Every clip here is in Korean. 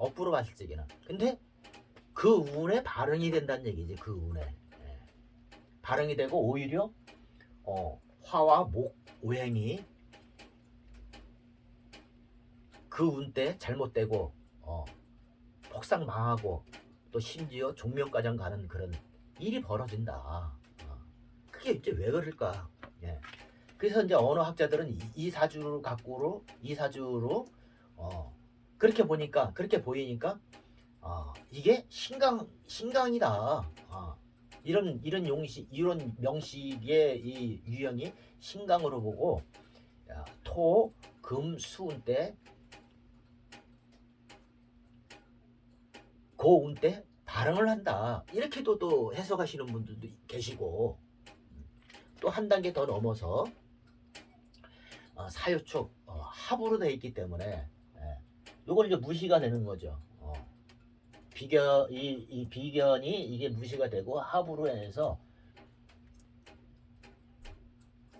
업부로 봤을 적에는. 근데 그 운에 발응이 된다는 얘기지. 그 운에 예. 발응이 되고 오히려 어, 화와 목 오행이 그 운 때 잘못되고 어, 폭삭 망하고 또 심지어 종명가장 가는 그런 일이 벌어진다. 어. 그게 이제 왜 그럴까? 예. 그래서 이제 언어 학자들은 이, 이 사주를 갖고로 이 사주로 어, 그렇게 보니까 그렇게 보이니까 어, 이게 신강 신강이다. 어, 이런 이런 용식 이런 명식의 이 유형이 신강으로 보고 야, 토, 금, 수운 때 고운 때 발응을 한다. 이렇게도 또 해석하시는 분들도 계시고 또 한 단계 더 넘어서 어, 사유축 어, 합으로 되어 있기 때문에 예, 요걸 이제 무시가 되는 거죠. 어, 비견 이, 이 비견이 이게 무시가 되고 합으로 해서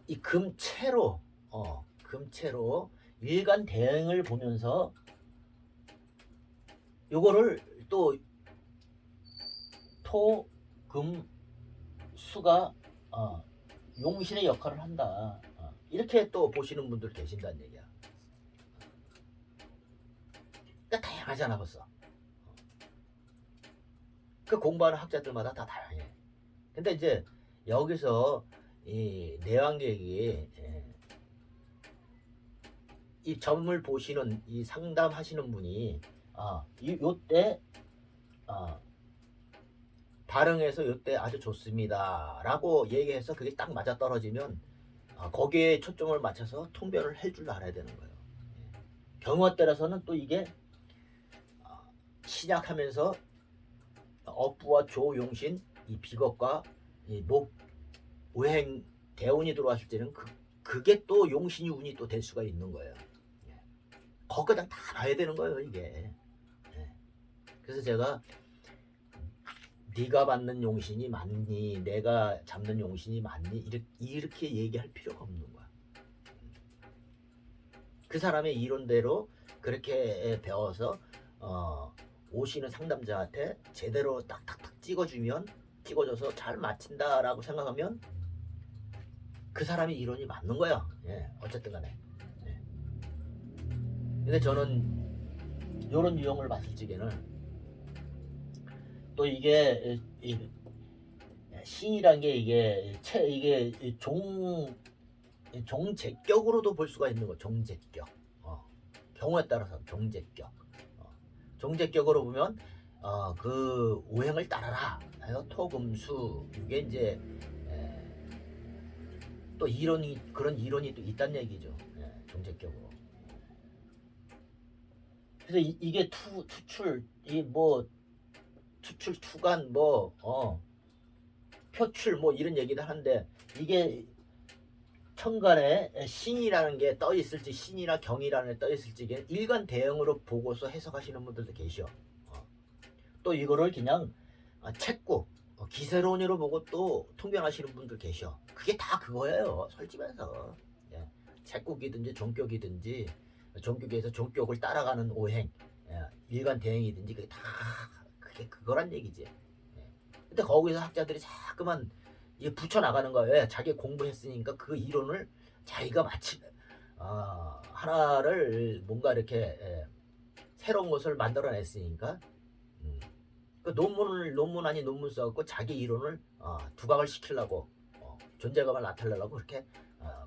이 금체로 어, 금체로 일간 대응을 보면서 요거를 또 토, 금, 수가 어, 용신의 역할을 한다. 어, 이렇게 또 보시는 분들 계신다는 얘기야. 그러니까 다양하잖아 벌써. 어. 그 공부하는 학자들마다 다 다양해. 근데 이제 여기서 이 내왕객이 예, 이 점을 보시는 이 상담하시는 분이 아, 이 요때 아, 발응해서 요때 아주 좋습니다 라고 얘기해서 그게 딱 맞아 떨어지면 아, 거기에 초점을 맞춰서 통변을 할줄 알아야 되는 거예요. 예. 경우에 따라서는 또 이게 아, 시작하면서 업부와 조용신 이 비겁과 이 목 오행 대운이 들어왔을 때는 그, 그게 또 용신이 운이 또 될 수가 있는 거예요. 예. 거기다 다 봐야 되는 거예요 이게. 예. 그래서 제가 네가 받는 용신이 맞니? 내가 잡는 용신이 맞니? 이렇게, 얘기할 필요가 없는 거야. 그 사람의 이론대로 그렇게 배워서 어, 오시는 상담자한테 제대로 딱딱딱 찍어주면 찍어줘서 잘 맞힌다라고 생각하면 그 사람의 이론이 맞는 거야. 예, 어쨌든 간에. 예. 근데 저는 이런 유형을 봤을 적에는 또 이게 이, 신이란 게 이게 채 이게 종 종제격으로도 볼 수가 있는 거 종제격 어, 경우에 따라서 종제격 어, 종제격으로 보면 어, 그 오행을 따라라. 해서 토금수. 이게 이제 에, 또 이론이 그런 이론이 또 있다는 얘기죠. 예, 종제격으로. 그래서 이, 이게 투 투출 이 뭐 투출 투간 뭐 어, 표출 뭐 이런 얘기도 하는데 이게 천간에 신이라는 게 떠 있을지 신이나 경이라는 게 떠 있을지 일간 대응으로 보고서 해석하시는 분들도 계셔. 어. 또 이거를 그냥 아, 책구 어, 기세론으로 보고 또 통변하시는 분들 계셔. 그게 다 그거예요. 솔직해서 예. 책국이든지 종격이든지 종격에서 종격을 따라가는 오행 예. 일간 대응이든지 그게 다 그게 그거란 얘기지. 예. 근데 거기서 학자들이 자꾸만 이게 붙여 나가는 거예요. 왜? 자기 공부했으니까 그 이론을 자기가 마치 어, 하나를 뭔가 이렇게 예, 새로운 것을 만들어냈으니까 음, 그 논문을 논문 아닌 논문 써갖고 자기 이론을 어, 두각을 시키려고 어, 존재감을 나타내려고 그렇게 어,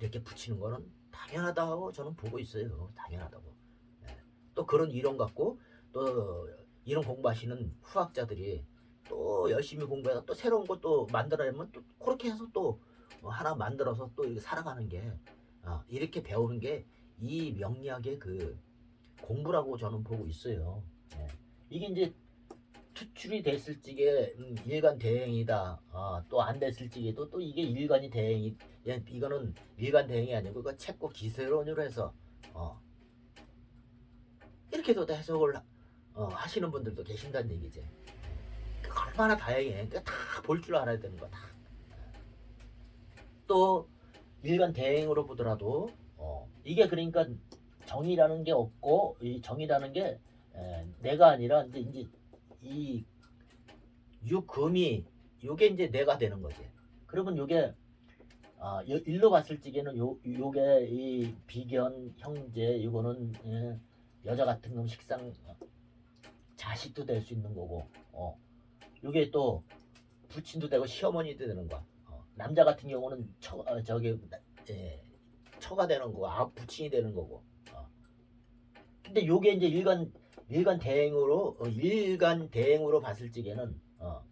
이렇게 붙이는 거는 당연하다고 저는 보고 있어요. 당연하다고. 예. 또 그런 이론 갖고 또 이런 공부하시는 후학자들이 또 열심히 공부해서 또 새로운 것도 만들어내면 또 그렇게 해서 또 하나 만들어서 또 이렇게 살아가는 게 어, 이렇게 배우는 게 이 명리학의 그 공부라고 저는 보고 있어요. 예. 이게 이제 투출이 됐을 적에 음, 일간 대행이다. 어, 또안 됐을 적에도 또 이게 일간이 대행이 예, 이거는 일간 대행이 아니고 그 책고 기세론으로 해서 어, 이렇게도 해석을 어, 하시는 분들도 계신다는 얘기지. 얼마나 다양해. 그러니까 다볼 줄 알아야 되는 거다. 또 일간 대행으로 보더라도 어, 이게 그러니까 정이라는 게 없고 이 정이라는 게 에, 내가 아니라 이제 이제 이 유금이 요게 이제 내가 되는 거지. 그러면 요게 아, 여- 일로 봤을 적에는 요 요게 이 비견 형제 이거는 예, 여자 같은 건 식상 어, 자식도 될 수 있는 거고 어 요게 또 부친도 되고 시어머니도 되는 거야. 어, 남자 같은 경우는 처 어, 저기 예, 처가 되는 거고 아 부친이 되는 거고. 어. 근데 요게 이제 일간 일간 대행으로 어, 일간 대행으로 봤을 적에는 어,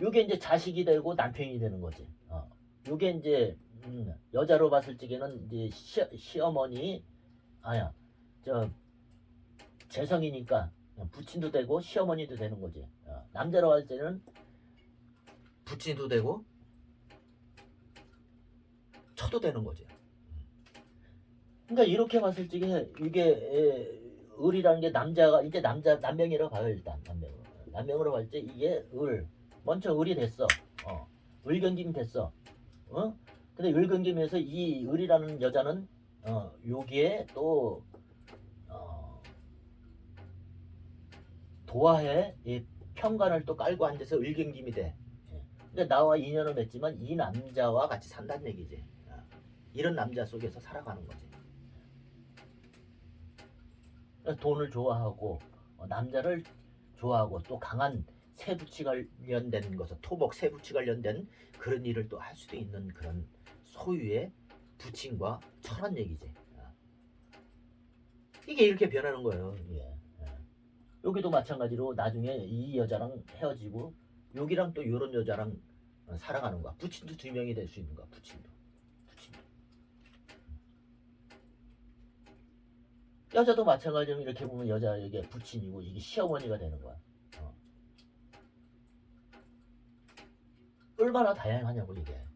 요게 이제 자식이 되고 남편이 되는 거지. 어. 요게 이제 음, 여자로 봤을 적에는 이제 시, 시어머니 아야 저 재성이니까 부친도 되고 시어머니도 되는 거지. 어. 남자로 할 때는 부친도 되고 처도 되는 거지. 그러니까 이렇게 봤을 적에 이게 에, 을이라는 게 남자가 이제 남자 남명이라고 봐요 일단 남명으로 남명으로 봤을 때 이게 을 먼저 을이 됐어 어 을견김이 됐어 어 근데 을견김에서 이 을이라는 여자는 어 여기에 또 어, 도화에 이 평관을 또 깔고 앉아서 을견김이 돼 예. 근데 나와 인연을 맺지만 이 남자와 같이 산다는 얘기지 어. 이런 남자 속에서 살아가는 거지 돈을 좋아하고 어, 남자를 좋아하고 또 강한 세부치 관련된 것은 토목 세부치 관련된 그런 일을 또 할 수도 있는 그런 소유의 부친과 철한 얘기지. 어. 이게 이렇게 변하는 거예요. 예. 예. 여기도 마찬가지로 나중에 이 여자랑 헤어지고 여기랑 또 이런 여자랑 어, 살아가는 거야. 부친도 두 명이 될 수 있는 거야. 부친도. 부친도. 여자도 마찬가지로 이렇게 보면 여자에게 부친이고 이게 시어머니가 되는 거야. 어. 얼마나 다양하냐고 이게. 예.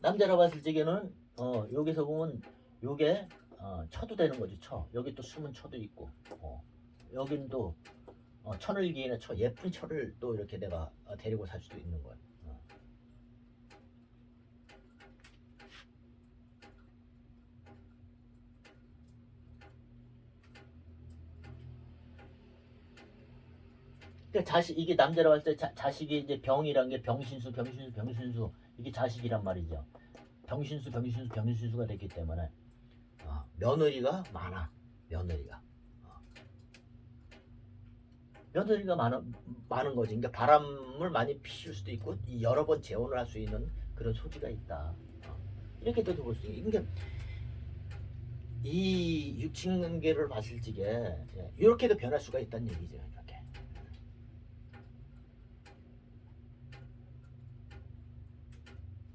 남자라 봤을 적에는 어 여기서 보면 요게 어, 처도 되는 거지 처. 여기 또 숨은 처도 있고. 어. 여긴 또 어, 천을 기인의 처 예쁜 처를 또 이렇게 내가 어, 데리고 살 수도 있는 거야. 어. 그러니까 자식 이게 남자라고 할 때 자식이 이제 병이란 게 병신수 병신수 병신수 이게 자식이란 말이죠. 병신수 병신수 병신수가 됐기 때문에 어, 며느리가 많아 며느리가 어. 며느리가 많은 많은 거지. 그러니까 바람을 많이 피울 수도 있고 이 여러 번 재혼을 할 수 있는 그런 소지가 있다. 어. 이렇게도 볼 수 있는. 그러니까 이 육친관계를 봤을 적에 예, 이렇게도 변할 수가 있다는 얘기죠. 이렇게.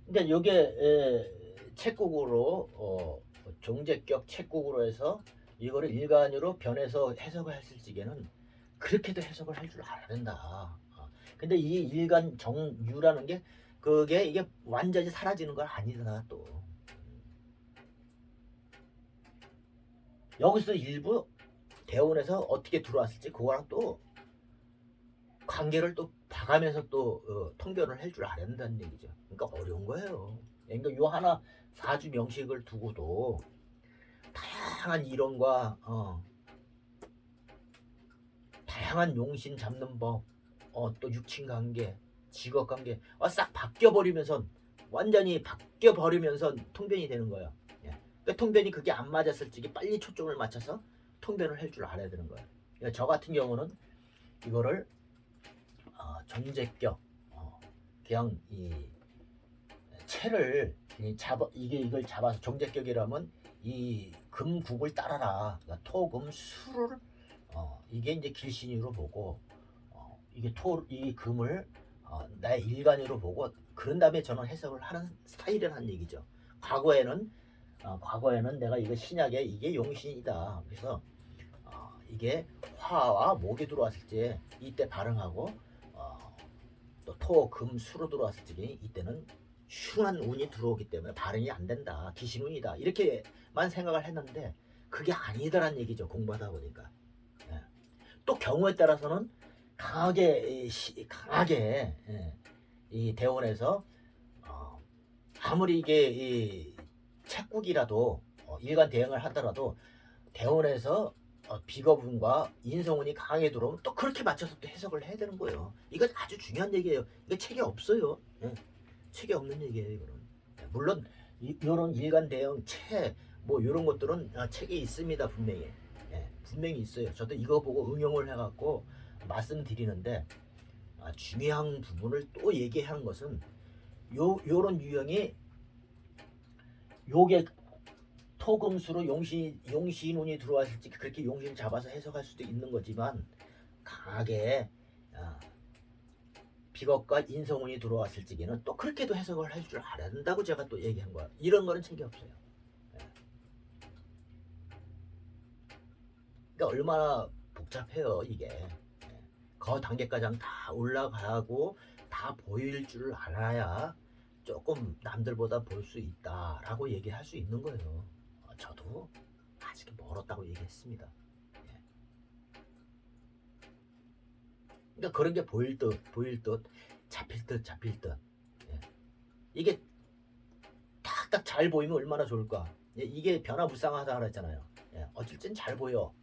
그러니까 이게 에, 책국으로 어, 종제격 책국으로 해서 이거를 일간으로 변해서 해석을 했을 적에는 그렇게도 해석을 할 줄 알아야 된다. 어. 근데 이 일간 정유라는 게 그게 이게 완전히 사라지는 건 아니다 또. 여기서 일부 대원에서 어떻게 들어왔을지 그거랑 또 관계를 또 봐가면서 또 어, 통변을 할 줄 알아야 된다는 얘기죠. 그러니까 어려운 거예요. 그러니까 요 하나 사주 명식을 두고도 다양한 이론과 어, 다양한 용신 잡는 법, 어, 또 육친 관계, 직업 관계 어, 싹 바뀌어 버리면서 완전히 바뀌어 버리면서 통변이 되는 거예요. 예. 그러니까 통변이 그게 안 맞았을 적에 빨리 초점을 맞춰서 통변을 할 줄 알아야 되는 거예요. 그러니까 저 같은 경우는 이거를 어, 존재격 어, 그냥 이 이 잡아 이게 이걸 잡아서 종제격이라면 이 금국을 따라라 그러니까 토금 수를 어, 이게 이제 길신으로 보고 어, 이게 토 이 금을 어, 나의 일간으로 보고 그런 다음에 저는 해석을 하는 스타일이라는 얘기죠. 과거에는 어, 과거에는 내가 이거 신약에 이게 용신이다. 그래서 어, 이게 화와 목이 들어왔을 때 이때 발응하고 어, 또 토, 금, 수로 들어왔을 때 이때는 흉한 운이 들어오기 때문에 발응이 안 된다. 기신운이다. 이렇게만 생각을 했는데 그게 아니더란 얘기죠. 공부하다 보니까. 예. 또 경우에 따라서는 강하게 강하게 예, 이 대원에서 어, 아무리 이게 이책 합국이라도 어, 일간 대응을 하더라도 대원에서 어, 비거분과 인성운이 강하게 들어오면 또 그렇게 맞춰서 또 해석을 해야 되는 거예요. 이건 아주 중요한 얘기예요. 이거 책이 없어요. 예. 책이 없는 얘기예요. 이거는. 예, 물론 이, 이런 일간 대응 책뭐 이런 것들은 어, 책에 있습니다 분명히. 예, 분명히 있어요. 저도 이거 보고 응용을 해갖고 말씀드리는데 아, 중요한 부분을 또 얘기하는 것은 요 요런 유형이 요게 토금수로 용신 용신운이 들어왔을지 그렇게 용신 잡아서 해석할 수도 있는 거지만 강하게 아, 비겁과 인성운이 들어왔을 적에는 또 그렇게도 해석을 할줄 알아야 된다고 제가 또 얘기한 거야. 이런 거는 책이 없어요. 예. 그러니까 얼마나 복잡해요 이게. 예. 그 단계까지 다 올라가고 다 보일 줄 알아야 조금 남들보다 볼 수 있다라고 얘기할 수 있는 거예요. 어, 저도 아직 멀었다고 얘기했습니다. 예. 그러니까 그런 게 보일 듯, 보일 듯, 잡힐 듯, 잡힐 듯. 예. 이게 탁딱 잘 보이면 얼마나 좋을까. 예, 이게 변화무쌍하다 그랬잖아요. 예, 어쩔 땐 잘 보여.